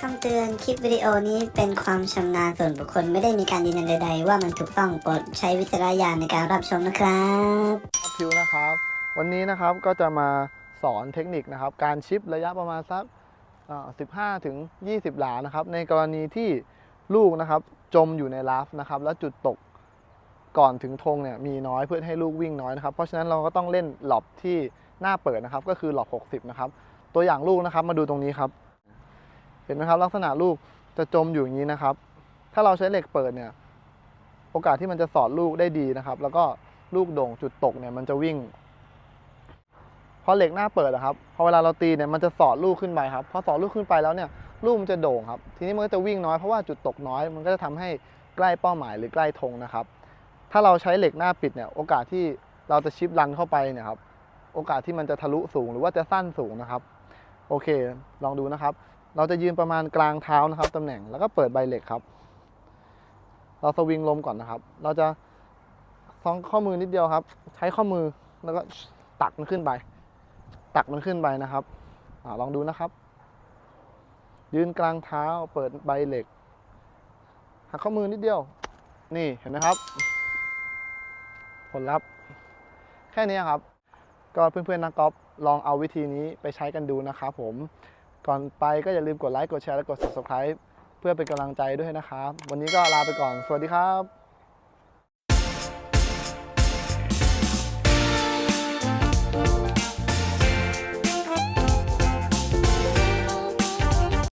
คำเตือนคลิปวิดีโอนี้เป็นความชำนาญส่วนบุคคลไม่ได้มีการยืนยันใดๆ ว่ามันถูกต้องโปรดใช้วิจารณญาณในการรับชมนะครับพิวนะครับ วันนี้นะครับก็จะมาสอนเทคนิคนะครับ การชิประยะประมาณสัก15ถึง20 หลานะครับ ในกรณีที่ลูกนะครับจมอยู่ในลาฟนะครับ แล้วจุดตกก่อนถึงธงเนี่ยมีน้อยเพื่อให้ลูกวิ่งน้อยนะครับ เพราะฉะนั้นเราก็ต้องเล่นหลบที่หน้าเปิดนะครับ ก็คือหลบ60 นะครับ ตัวอย่างลูกนะครับมาดูตรงนี้ครับ เห็นไหมครับ ลักษณะลูกจะจมอยู่อย่างนี้นะครับ ถ้าเราใช้เหล็กเปิดเนี่ย โอกาสที่มันจะสอดลูกได้ดีนะครับ แล้วก็ลูกโด่งจุดตกเนี่ยมันจะวิ่งพอเหล็กหน้าเปิดอะครับพอเวลาเราตีเนี่ยมันจะสอดลูกขึ้นไปครับพอสอดลูกขึ้นไปแล้วเนี่ยลูกมันจะโด่งครับ ทีนี้มันก็จะวิ่งน้อยเพราะว่าจุดตกน้อย มันก็จะทำให้ใกล้เป้าหมายหรือใกล้ธงนะครับ ถ้าเราใช้เหล็กหน้าปิดเนี่ยโอกาสที่เราจะชิปรันเข้าไปเนี่ยครับโอกาสที่มันจะทะลุสูงหรือว่าจะสั้นสูงนะครับ โอเค ลองดูนะครับ เราจะยืนประมาณกลางเท้านะครับตำแหน่งแล้วก็เปิดใบเหล็กครับ เราสวิงลมก่อนนะครับ เราจะซองข้อมือนิดเดียวครับ ใช้ข้อมือแล้วก็ตักมันขึ้นไป ตักมันขึ้นไปนะครับอลองดูนะครับ ยืนกลางเท้าเปิดใบเหล็ก หักข้อมือนิดเดียว นี่เห็นไหมครับ ผลลัพธ์ แค่นี้ครับ ก็เพื่อนๆนักกอล์ฟลองเอาวิธีนี้ไปใช้กันดูนะครับผม ก่อนไปก็อย่าลืมกดไลค์กดแชร์และกด subscribe เพื่อเป็นกำลังใจด้วยนะครับ วันนี้ก็ลาไปก่อน สวัสดีครับ